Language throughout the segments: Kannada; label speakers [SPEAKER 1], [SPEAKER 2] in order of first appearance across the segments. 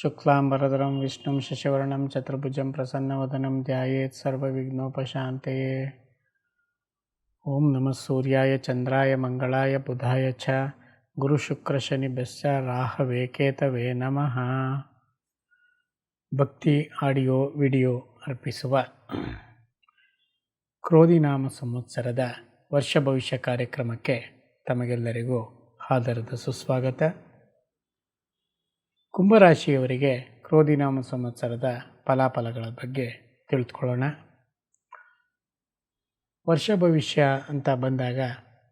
[SPEAKER 1] शुक्लाम्बरधरं विष्णुं शशिवर्णं चतुर्भुजं प्रसन्नवदनं ध्यायेत् सर्वविघ्नोपशान्तये ॐ नमः सूर्याय चन्द्राय मङ्गलाय बुधाय च गुरुशुक्रशनिभ्यश्च ರಾಹವೇಕೇತವೇ ನಮಃ ಭಕ್ತಿ ಆಡಿಯೋ ವಿಡಿಯೋ ಅರ್ಪಿಸುವ ಕ್ರೋಧಿನಾಮ ಸಂವತ್ಸರದ ವರ್ಷ ಭವಿಷ್ಯ ಕಾರ್ಯಕ್ರಮಕ್ಕೆ ತಮಗೆಲ್ಲರಿಗೂ ಆಧಾರದ ಸುಸ್ವಾಗತ ಕುಂಭರಾಶಿಯವರಿಗೆ ಕ್ರೋಧಿನಾಮ ಸಂವತ್ಸರದ ಫಲಾಫಲಗಳ ಬಗ್ಗೆ ತಿಳಿದುಕೊಳ್ಳೋಣ. ವರ್ಷ ಭವಿಷ್ಯ ಅಂತ ಬಂದಾಗ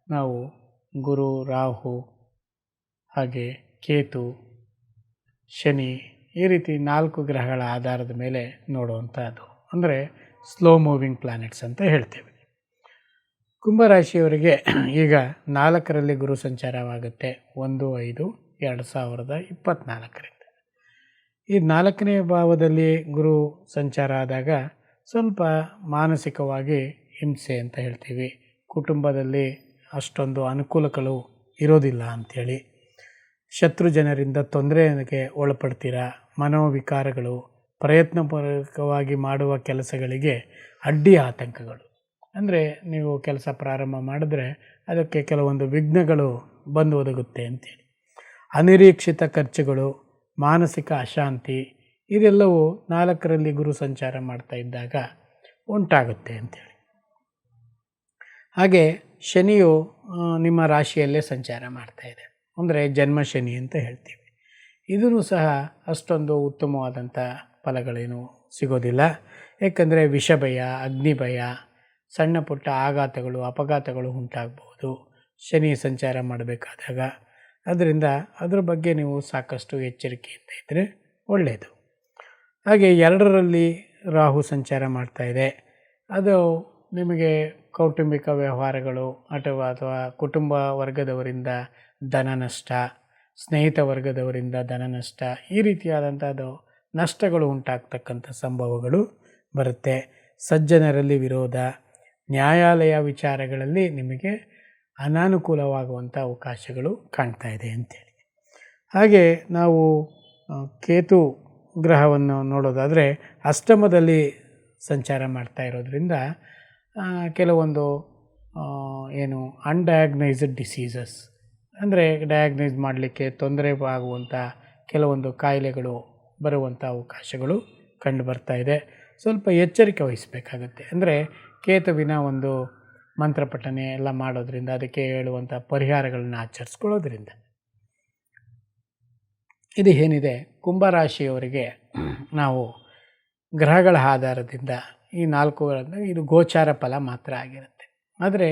[SPEAKER 1] ನಾವು ಗುರು, ರಾಹು, ಹಾಗೆ ಕೇತು, ಶನಿ ಈ ರೀತಿ ನಾಲ್ಕು ಗ್ರಹಗಳ ಆಧಾರದ ಮೇಲೆ ನೋಡುವಂಥದ್ದು ಅಂದರೆ ಸ್ಲೋ ಮೂವಿಂಗ್ ಪ್ಲಾನೆಟ್ಸ್ ಅಂತ ಹೇಳ್ತೇವೆ. ಕುಂಭರಾಶಿಯವರಿಗೆ ಈಗ ನಾಲ್ಕರಲ್ಲಿ ಗುರು ಸಂಚಾರವಾಗುತ್ತೆ ಒಂದು, ಐದು, ಎರಡು ಸಾವಿರದ ಇಪ್ಪತ್ತ್ನಾಲ್ಕರಿಂದ ಈ ನಾಲ್ಕನೇ ಭಾವದಲ್ಲಿ ಗುರು ಸಂಚಾರ ಆದಾಗ ಸ್ವಲ್ಪ ಮಾನಸಿಕವಾಗಿ ಹಿಂಸೆ ಅಂತ ಹೇಳ್ತೀವಿ. ಕುಟುಂಬದಲ್ಲಿ ಅಷ್ಟೊಂದು ಅನುಕೂಲಗಳು ಇರೋದಿಲ್ಲ ಅಂಥೇಳಿ ಶತ್ರು ಜನರಿಂದ ತೊಂದರೆಗೆ ಒಳಪಡ್ತೀರಾ? ಮನೋವಿಕಾರಗಳು, ಪ್ರಯತ್ನಪೂರ್ವಕವಾಗಿ ಮಾಡುವ ಕೆಲಸಗಳಿಗೆ ಅಡ್ಡಿ ಆತಂಕಗಳು. ಅಂದರೆ ನೀವು ಕೆಲಸ ಪ್ರಾರಂಭ ಮಾಡಿದ್ರೆ ಅದಕ್ಕೆ ಕೆಲವೊಂದು ವಿಘ್ನಗಳು ಬಂದು ಒದಗುತ್ತೆ ಅಂತೇಳಿ ಅನಿರೀಕ್ಷಿತ ಖರ್ಚುಗಳು ಮಾನಸಿಕ ಅಶಾಂತಿ ಇದೆಲ್ಲವೂ ನಾಲ್ಕರಲ್ಲಿ ಗುರು ಸಂಚಾರ ಮಾಡ್ತಾ ಇದ್ದಾಗ ಉಂಟಾಗುತ್ತೆ ಅಂಥೇಳಿ ಹಾಗೆ ಶನಿಯು ನಿಮ್ಮ ರಾಶಿಯಲ್ಲೇ ಸಂಚಾರ ಮಾಡ್ತಾ ಇದೆ. ಅಂದರೆ ಜನ್ಮ ಶನಿ ಅಂತ ಹೇಳ್ತೀವಿ. ಇದೂ ಸಹ ಅಷ್ಟೊಂದು ಉತ್ತಮವಾದಂಥ ಫಲಗಳೇನು ಸಿಗೋದಿಲ್ಲ. ಏಕೆಂದರೆ ವಿಷಭಯ, ಅಗ್ನಿಭಯ, ಸಣ್ಣ ಪುಟ್ಟ ಆಘಾತಗಳು, ಅಪಘಾತಗಳು ಉಂಟಾಗ್ಬೋದು ಶನಿ ಸಂಚಾರ ಮಾಡಬೇಕಾದಾಗ ಅದರಿಂದ ಅದರ ಬಗ್ಗೆ ನೀವು ಸಾಕಷ್ಟು ಎಚ್ಚರಿಕೆಯಿಂದ ಇದ್ದರೆ ಒಳ್ಳೆಯದು ಹಾಗೆ ಎರಡರಲ್ಲಿ ರಾಹು ಸಂಚಾರ ಮಾಡ್ತಾಯಿದೆ ಅದು ನಿಮಗೆ ಕೌಟುಂಬಿಕ ವ್ಯವಹಾರಗಳು ಅಥವಾ ಅಥವಾ ಕುಟುಂಬ ವರ್ಗದವರಿಂದ ಧನ ನಷ್ಟ, ಸ್ನೇಹಿತ ವರ್ಗದವರಿಂದ ಧನ ನಷ್ಟ ಈ ರೀತಿಯಾದಂಥದ್ದು ನಷ್ಟಗಳು ಉಂಟಾಗ್ತಕ್ಕಂಥ ಸಂಭವಗಳು ಬರುತ್ತೆ. ಸಜ್ಜನರಲ್ಲಿ ವಿರೋಧ, ನ್ಯಾಯಾಲಯ ವಿಚಾರಗಳಲ್ಲಿ ನಿಮಗೆ ಅನಾನುಕೂಲವಾಗುವಂಥ ಅವಕಾಶಗಳು ಕಾಣ್ತಾ ಇದೆ ಅಂತೇಳಿ. ಹಾಗೆ ನಾವು ಕೇತು ಗ್ರಹವನ್ನು ನೋಡೋದಾದರೆ ಅಷ್ಟಮದಲ್ಲಿ ಸಂಚಾರ ಮಾಡ್ತಾ ಇರೋದ್ರಿಂದ ಕೆಲವೊಂದು ಏನು ಅನ್ಡಯಾಗ್ನೈಸ್ಡ್ ಡಿಸೀಸಸ್ ಅಂದರೆ ಡಯಾಗ್ನೈಸ್ ಮಾಡಲಿಕ್ಕೆ ತೊಂದರೆ ಆಗುವಂಥ ಕೆಲವೊಂದು ಕಾಯಿಲೆಗಳು ಬರುವಂಥ ಅವಕಾಶಗಳು ಕಂಡು ಬರ್ತಾ ಇದೆ. ಸ್ವಲ್ಪ ಎಚ್ಚರಿಕೆ ವಹಿಸಬೇಕಾಗತ್ತೆ. ಅಂದರೆ ಕೇತುವಿನ ಒಂದು ಮಂತ್ರಪಠನೆ ಎಲ್ಲ ಮಾಡೋದ್ರಿಂದ ಅದಕ್ಕೆ ಹೇಳುವಂಥ ಪರಿಹಾರಗಳನ್ನು ಆಚರಿಸ್ಕೊಳ್ಳೋದ್ರಿಂದ. ಇದು ಏನಿದೆ? ಕುಂಭರಾಶಿಯವರಿಗೆ ನಾವು ಗ್ರಹಗಳ ಆಧಾರದಿಂದ ಈ ನಾಲ್ಕು ಇದು ಗೋಚಾರ ಫಲ ಮಾತ್ರ ಆಗಿರುತ್ತೆ. ಆದರೆ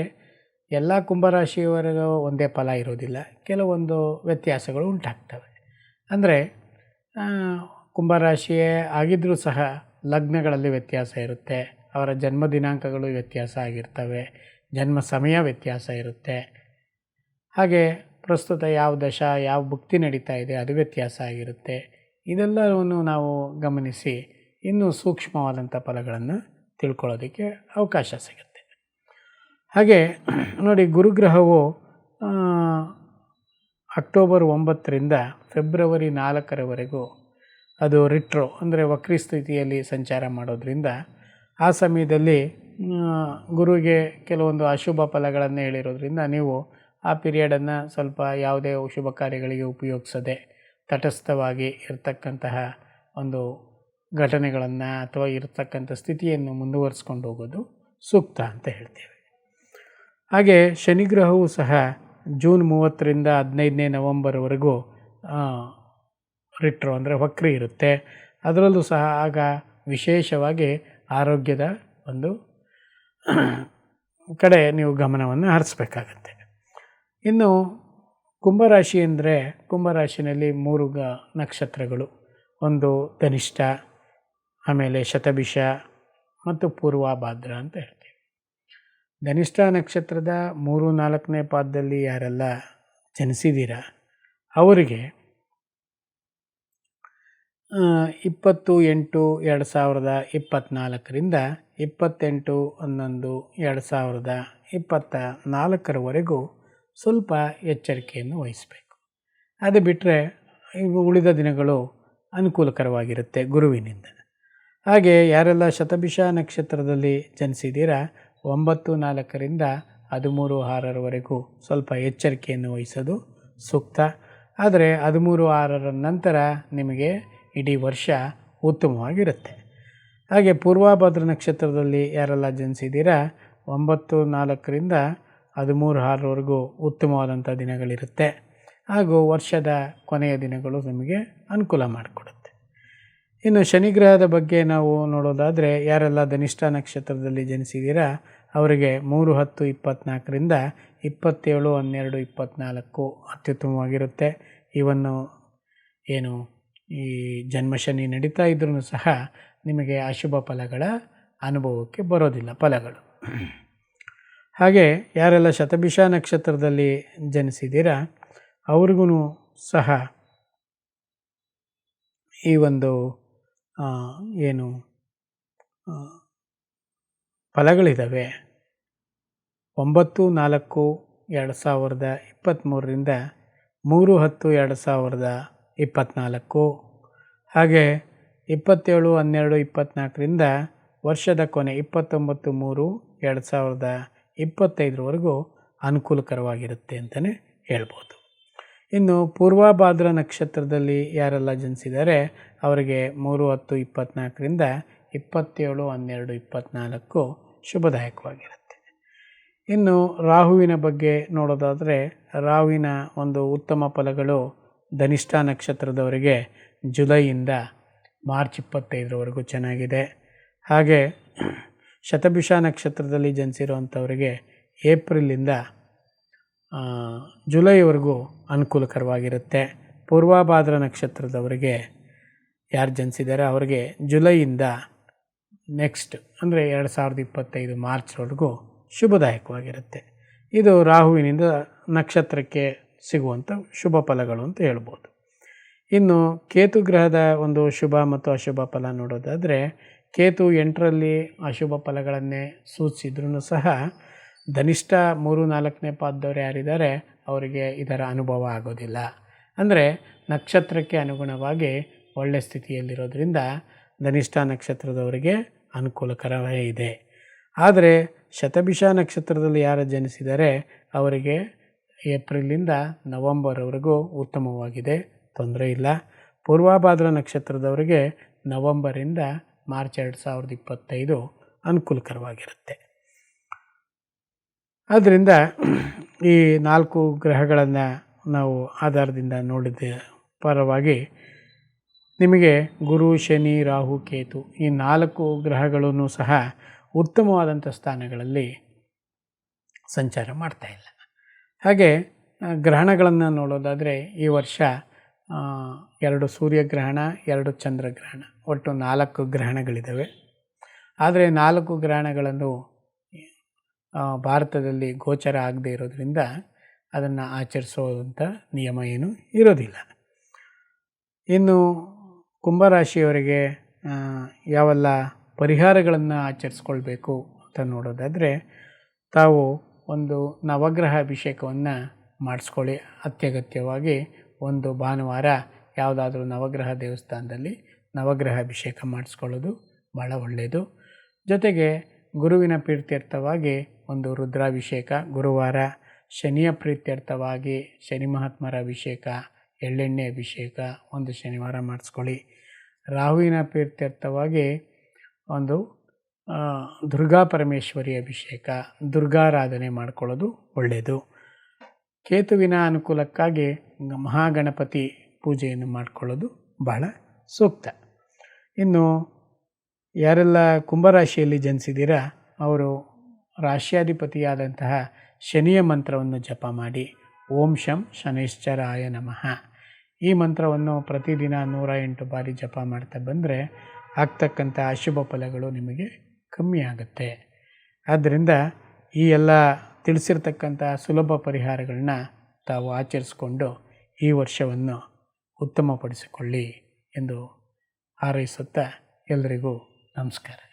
[SPEAKER 1] ಎಲ್ಲ ಕುಂಭರಾಶಿಯವರಿಗೂ ಒಂದೇ ಫಲ ಇರೋದಿಲ್ಲ. ಕೆಲವೊಂದು ವ್ಯತ್ಯಾಸಗಳು ಉಂಟಾಗ್ತವೆ. ಅಂದರೆ ಕುಂಭರಾಶಿಯೇ ಆಗಿದ್ದರೂ ಸಹ ಲಗ್ನಗಳಲ್ಲಿ ವ್ಯತ್ಯಾಸ ಇರುತ್ತೆ. ಅವರ ಜನ್ಮ ದಿನಾಂಕಗಳು ವ್ಯತ್ಯಾಸ ಆಗಿರ್ತವೆ. ಜನ್ಮ ಸಮಯ ವ್ಯತ್ಯಾಸ ಇರುತ್ತೆ. ಹಾಗೆ ಪ್ರಸ್ತುತ ಯಾವ ದಶ, ಯಾವ ಭುಕ್ತಿ ನಡೀತಾ ಇದೆ ಅದು ವ್ಯತ್ಯಾಸ ಆಗಿರುತ್ತೆ. ಇದೆಲ್ಲವನ್ನು ನಾವು ಗಮನಿಸಿ ಇನ್ನೂ ಸೂಕ್ಷ್ಮವಾದಂಥ ಫಲಗಳನ್ನು ತಿಳ್ಕೊಳ್ಳೋದಕ್ಕೆ ಅವಕಾಶ ಸಿಗುತ್ತೆ. ಹಾಗೆ ನೋಡಿ ಗುರುಗ್ರಹವು ಅಕ್ಟೋಬರ್ ಒಂಬತ್ತರಿಂದ ಫೆಬ್ರವರಿ ನಾಲ್ಕರವರೆಗೂ ಅದು ರಿಟ್ರೋ, ಅಂದರೆ ವಕ್ರಿ ಸ್ಥಿತಿಯಲ್ಲಿ ಸಂಚಾರ ಮಾಡೋದ್ರಿಂದ ಆ ಸಮಯದಲ್ಲಿ ಗುರುವಿಗೆ ಕೆಲವೊಂದು ಅಶುಭ ಫಲಗಳನ್ನು ಹೇಳಿರೋದ್ರಿಂದ ನೀವು ಆ ಪೀರಿಯಡನ್ನು ಸ್ವಲ್ಪ ಯಾವುದೇ ಶುಭ ಕಾರ್ಯಗಳಿಗೆ ಉಪಯೋಗಿಸದೆ ತಟಸ್ಥವಾಗಿ ಇರತಕ್ಕಂತಹ ಒಂದು ಘಟನೆಗಳನ್ನು ಅಥವಾ ಇರತಕ್ಕಂಥ ಸ್ಥಿತಿಯನ್ನು ಮುಂದುವರಿಸ್ಕೊಂಡು ಹೋಗೋದು ಸೂಕ್ತ ಅಂತ ಹೇಳ್ತೇವೆ. ಹಾಗೆ ಶನಿಗ್ರಹವು ಸಹ ಜೂನ್ ಮೂವತ್ತರಿಂದ ಹದಿನೈದನೇ ನವಂಬರ್ವರೆಗೂ ರಿಟ್ರೋ ಅಂದರೆ ವಕ್ರಿ ಇರುತ್ತೆ. ಅದರಲ್ಲೂ ಸಹ ಆಗ ವಿಶೇಷವಾಗಿ ಆರೋಗ್ಯದ ಒಂದು ಕಡೆ ನೀವು ಗಮನವನ್ನು ಹರಿಸ್ಬೇಕಾಗತ್ತೆ. ಇನ್ನು ಕುಂಭರಾಶಿ ಅಂದರೆ ಕುಂಭರಾಶಿನಲ್ಲಿ ಮೂರು ಗ ನಕ್ಷತ್ರಗಳು. ಒಂದು ಧನಿಷ್ಠ, ಆಮೇಲೆ ಶತಭಿಷ ಮತ್ತು ಪೂರ್ವಭಾದ್ರ ಅಂತ ಹೇಳ್ತೀವಿ. ಧನಿಷ್ಠ ನಕ್ಷತ್ರದ ಮೂರು ನಾಲ್ಕನೇ ಪಾದದಲ್ಲಿ ಯಾರೆಲ್ಲ ಜನಿಸಿದ್ದೀರ ಅವರಿಗೆ ಇಪ್ಪತ್ತು ಎಂಟು ಎರಡು ಸಾವಿರದ ಇಪ್ಪತ್ತ್ನಾಲ್ಕರಿಂದ ಇಪ್ಪತ್ತೆಂಟು ಹನ್ನೊಂದು ಎರಡು ಸಾವಿರದ ಇಪ್ಪತ್ತ ನಾಲ್ಕರವರೆಗೂ ಸ್ವಲ್ಪ ಎಚ್ಚರಿಕೆಯನ್ನು ವಹಿಸಬೇಕು. ಅದು ಬಿಟ್ಟರೆ ಇವು ಉಳಿದ ದಿನಗಳು ಅನುಕೂಲಕರವಾಗಿರುತ್ತೆ ಗುರುವಿನಿಂದ. ಹಾಗೆ ಯಾರೆಲ್ಲ ಶತಭಿಷ ನಕ್ಷತ್ರದಲ್ಲಿ ಜನಿಸಿದ್ದೀರಾ, ಒಂಬತ್ತು ನಾಲ್ಕರಿಂದ ಹದಿಮೂರು ಆರರವರೆಗೂ ಸ್ವಲ್ಪ ಎಚ್ಚರಿಕೆಯನ್ನು ವಹಿಸೋದು ಸೂಕ್ತ. ಆದರೆ ಹದಿಮೂರು ಆರರ ನಂತರ ನಿಮಗೆ ಇಡೀ ವರ್ಷ ಉತ್ತಮವಾಗಿರುತ್ತೆ. ಹಾಗೆ ಪೂರ್ವಭದ್ರ ನಕ್ಷತ್ರದಲ್ಲಿ ಯಾರೆಲ್ಲ ಜನಿಸಿದ್ದೀರಾ ಒಂಬತ್ತು, ನಾಲ್ಕರಿಂದ ಹದಿಮೂರು, ಆರರವರೆಗೂ ಉತ್ತಮವಾದಂಥ ದಿನಗಳಿರುತ್ತೆ. ಹಾಗೂ ವರ್ಷದ ಕೊನೆಯ ದಿನಗಳು ನಮಗೆ ಅನುಕೂಲ ಮಾಡಿಕೊಡುತ್ತೆ. ಇನ್ನು ಶನಿಗ್ರಹದ ಬಗ್ಗೆ ನಾವು ನೋಡೋದಾದರೆ, ಯಾರೆಲ್ಲ ಧನಿಷ್ಠ ನಕ್ಷತ್ರದಲ್ಲಿ ಜನಿಸಿದ್ದೀರಾ ಅವರಿಗೆ ಮೂರು, ಹತ್ತು ಇಪ್ಪತ್ತ್ನಾಲ್ಕರಿಂದ ಇಪ್ಪತ್ತೇಳು, ಹನ್ನೆರಡು ಇಪ್ಪತ್ತ್ನಾಲ್ಕು ಅತ್ಯುತ್ತಮವಾಗಿರುತ್ತೆ. ಇವನ್ನು ಏನು ಈ ಜನ್ಮಶನಿ ನಡೀತಾ ಇದ್ರೂ ಸಹ ನಿಮಗೆ ಅಶುಭ ಫಲಗಳ ಅನುಭವಕ್ಕೆ ಬರೋದಿಲ್ಲ ಫಲಗಳು. ಹಾಗೆ ಯಾರೆಲ್ಲ ಶತಭಿಷ ನಕ್ಷತ್ರದಲ್ಲಿ ಜನಿಸಿದ್ದೀರಾ ಅವ್ರಿಗೂ ಸಹ ಈ ಒಂದು ಏನು ಫಲಗಳಿದ್ದಾವೆ ಒಂಬತ್ತು ನಾಲ್ಕು ಎರಡು ಸಾವಿರದ ಇಪ್ಪತ್ತ್ಮೂರರಿಂದ ಮೂರು ಹತ್ತು ಎರಡು ಸಾವಿರದ ಇಪ್ಪತ್ತ್ನಾಲ್ಕು ಹಾಗೆ ಇಪ್ಪತ್ತೇಳು, ಹನ್ನೆರಡು ಇಪ್ಪತ್ತ್ನಾಲ್ಕರಿಂದ ವರ್ಷದ ಕೊನೆ ಇಪ್ಪತ್ತೊಂಬತ್ತು, ಮೂರು, ಎರಡು ಸಾವಿರದ ಇಪ್ಪತ್ತೈದರವರೆಗೂ ಅನುಕೂಲಕರವಾಗಿರುತ್ತೆ ಅಂತಲೇ ಹೇಳ್ಬೋದು. ಇನ್ನು ಪೂರ್ವಭಾದ್ರ ನಕ್ಷತ್ರದಲ್ಲಿ ಯಾರೆಲ್ಲ ಜನಿಸಿದ್ದಾರೆ? ಅವರಿಗೆ ಮೂರು, ಹತ್ತು ಇಪ್ಪತ್ತ್ನಾಲ್ಕರಿಂದ ಇಪ್ಪತ್ತೇಳು, ಹನ್ನೆರಡು ಇಪ್ಪತ್ತ್ನಾಲ್ಕು ಶುಭದಾಯಕವಾಗಿರುತ್ತೆ. ಇನ್ನು ರಾಹುವಿನ ಬಗ್ಗೆ ನೋಡೋದಾದರೆ ರಾಹುವಿನ ಒಂದು ಉತ್ತಮ ಫಲಗಳು ಧನಿಷ್ಠ ನಕ್ಷತ್ರದವರಿಗೆ ಜುಲೈಯಿಂದ ಮಾರ್ಚ್ ಇಪ್ಪತ್ತೈದರವರೆಗೂ ಚೆನ್ನಾಗಿದೆ. ಹಾಗೆ ಶತಭಿಷ ನಕ್ಷತ್ರದಲ್ಲಿ ಜನಿಸಿರುವಂಥವರಿಗೆ ಏಪ್ರಿಲಿಂದ ಜುಲೈವರೆಗೂ ಅನುಕೂಲಕರವಾಗಿರುತ್ತೆ. ಪೂರ್ವಾಭಾದ್ರ ನಕ್ಷತ್ರದವರಿಗೆ ಯಾರು ಜನಿಸಿದ್ದಾರೆ ಅವರಿಗೆ ಜುಲೈಯಿಂದ ನೆಕ್ಸ್ಟ್, ಅಂದರೆ ಎರಡು ಸಾವಿರದ ಇಪ್ಪತ್ತೈದು ಮಾರ್ಚ್ವರೆಗೂ ಶುಭದಾಯಕವಾಗಿರುತ್ತೆ. ಇದು ರಾಹುವಿನಿಂದ ನಕ್ಷತ್ರಕ್ಕೆ ಸಿಗುವಂಥ ಶುಭ ಫಲಗಳು ಅಂತ ಹೇಳ್ಬೋದು. ಇನ್ನು ಕೇತು ಗ್ರಹದ ಒಂದು ಶುಭ ಮತ್ತು ಅಶುಭ ಫಲ ನೋಡೋದಾದರೆ, ಕೇತು ಎಂಟರಲ್ಲಿ ಅಶುಭ ಫಲಗಳನ್ನೇ ಸೂಚಿಸಿದ್ರೂ ಸಹ ಧನಿಷ್ಠ ಮೂರು ನಾಲ್ಕನೇ ಪಾದದವ್ರು ಯಾರಿದ್ದಾರೆ, ಅವರಿಗೆ ಇದರ ಅನುಭವ ಆಗೋದಿಲ್ಲ. ಅಂದರೆ ನಕ್ಷತ್ರಕ್ಕೆ ಅನುಗುಣವಾಗಿ ಒಳ್ಳೆಯ ಸ್ಥಿತಿಯಲ್ಲಿರೋದ್ರಿಂದ ಧನಿಷ್ಠ ನಕ್ಷತ್ರದವರಿಗೆ ಅನುಕೂಲಕರವೇ ಇದೆ. ಆದರೆ ಶತಭಿಷ ನಕ್ಷತ್ರದಲ್ಲಿ ಯಾರು ಜನಿಸಿದರೆ, ಅವರಿಗೆ ಏಪ್ರಿಲಿಂದ ನವಂಬರ್ವರೆಗೂ ಉತ್ತಮವಾಗಿದೆ. ತೊಂದರೆ ಇಲ್ಲ. ಪೂರ್ವಭಾದ್ರ ನಕ್ಷತ್ರದವರಿಗೆ ನವಂಬರಿಂದ ಮಾರ್ಚ್ ಎರಡು ಸಾವಿರದ ಇಪ್ಪತ್ತೈದು ಅನುಕೂಲಕರವಾಗಿರುತ್ತೆ. ಆದ್ದರಿಂದ ಈ ನಾಲ್ಕು ಗ್ರಹಗಳನ್ನು ನಾವು ಆಧಾರದಿಂದ ನೋಡಿದ ಪರವಾಗಿ ನಿಮಗೆ ಗುರು, ಶನಿ, ರಾಹು, ಕೇತು ಈ ನಾಲ್ಕು ಗ್ರಹಗಳೂ ಸಹ ಉತ್ತಮವಾದಂಥ ಸ್ಥಾನಗಳಲ್ಲಿ ಸಂಚಾರ ಮಾಡ್ತಾ ಇಲ್ಲ. ಹಾಗೆ ಗ್ರಹಣಗಳನ್ನು ನೋಡೋದಾದರೆ ಈ ವರ್ಷ ಎರಡು ಸೂರ್ಯಗ್ರಹಣ, ಎರಡು ಚಂದ್ರಗ್ರಹಣ. ಒಟ್ಟು ನಾಲ್ಕು ಗ್ರಹಣಗಳಿದ್ದಾವೆ ಆದರೆ ನಾಲ್ಕು ಗ್ರಹಣಗಳನ್ನು ಭಾರತದಲ್ಲಿ ಗೋಚರ ಆಗದೇ ಇರೋದರಿಂದ ಅದನ್ನು ಆಚರಿಸೋದಂಥ ನಿಯಮ ಏನು ಇರೋದಿಲ್ಲ. ಇನ್ನು ಕುಂಭರಾಶಿಯವರಿಗೆ ಯಾವೆಲ್ಲ ಪರಿಹಾರಗಳನ್ನು ಆಚರಿಸ್ಕೊಳ್ಬೇಕು ಅಂತ ನೋಡೋದಾದರೆ, ತಾವು ಒಂದು ನವಗ್ರಹ ಅಭಿಷೇಕವನ್ನು ಮಾಡಿಸ್ಕೊಳ್ಳಿ. ಅತ್ಯಗತ್ಯವಾಗಿ ಒಂದು ಭಾನುವಾರ ಯಾವುದಾದ್ರೂ ನವಗ್ರಹ ದೇವಸ್ಥಾನದಲ್ಲಿ ನವಗ್ರಹ ಅಭಿಷೇಕ ಮಾಡಿಸ್ಕೊಳ್ಳೋದು ಭಾಳ ಒಳ್ಳೆಯದು. ಜೊತೆಗೆ ಗುರುವಿನ ಪ್ರೀತ್ಯರ್ಥವಾಗಿ ಒಂದು ರುದ್ರಾಭಿಷೇಕ, ಗುರುವಾರ ಶನಿಯ ಪ್ರೀತ್ಯರ್ಥವಾಗಿ ಶನಿ ಮಹಾತ್ಮರ ಅಭಿಷೇಕ, ಎಳ್ಳೆಣ್ಣೆ ಅಭಿಷೇಕ ಒಂದು ಶನಿವಾರ ಮಾಡಿಸ್ಕೊಳ್ಳಿ. ರಾಹುವಿನ ಪ್ರೀತ್ಯರ್ಥವಾಗಿ ಒಂದು ದುರ್ಗಾ ಪರಮೇಶ್ವರಿ ಅಭಿಷೇಕ ದುರ್ಗಾರಾಧನೆ ಮಾಡ್ಕೊಳ್ಳೋದು ಒಳ್ಳೆಯದು. ಕೇತುವಿನ ಅನುಕೂಲಕ್ಕಾಗಿ ಮಹಾಗಣಪತಿ ಪೂಜೆಯನ್ನು ಮಾಡಿಕೊಳ್ಳೋದು ಬಹಳ ಸೂಕ್ತ. ಇನ್ನು, ಯಾರೆಲ್ಲ ಕುಂಭರಾಶಿಯಲ್ಲಿ ಜನಿಸಿದ್ದೀರಾ ಅವರು ರಾಶ್ಯಾಧಿಪತಿಯಾದಂತಹ ಶನಿಯ ಮಂತ್ರವನ್ನು ಜಪ ಮಾಡಿ, ಓಂ ಶಂ ಶನೈಶ್ಚರಾಯ ನಮಃ. ಈ ಮಂತ್ರವನ್ನು ಪ್ರತಿದಿನ ನೂರ ಎಂಟು ಬಾರಿ ಜಪ ಮಾಡ್ತಾ ಬಂದರೆ ಆಗ್ತಕ್ಕಂಥ ಅಶುಭ ಫಲಗಳು ನಿಮಗೆ ಕಮ್ಮಿ ಆಗುತ್ತೆ. ಆದ್ದರಿಂದ ಈ ಎಲ್ಲ ತಿಳಿಸಿರ್ತಕ್ಕಂಥ ಸುಲಭ ಪರಿಹಾರಗಳನ್ನ ತಾವು ಆಚರಿಸ್ಕೊಂಡು ಈ ವರ್ಷವನ್ನು ಉತ್ತಮಪಡಿಸಿಕೊಳ್ಳಿ ಎಂದು ಹಾರೈಸುತ್ತಾ ಎಲ್ಲರಿಗೂ ನಮಸ್ಕಾರ.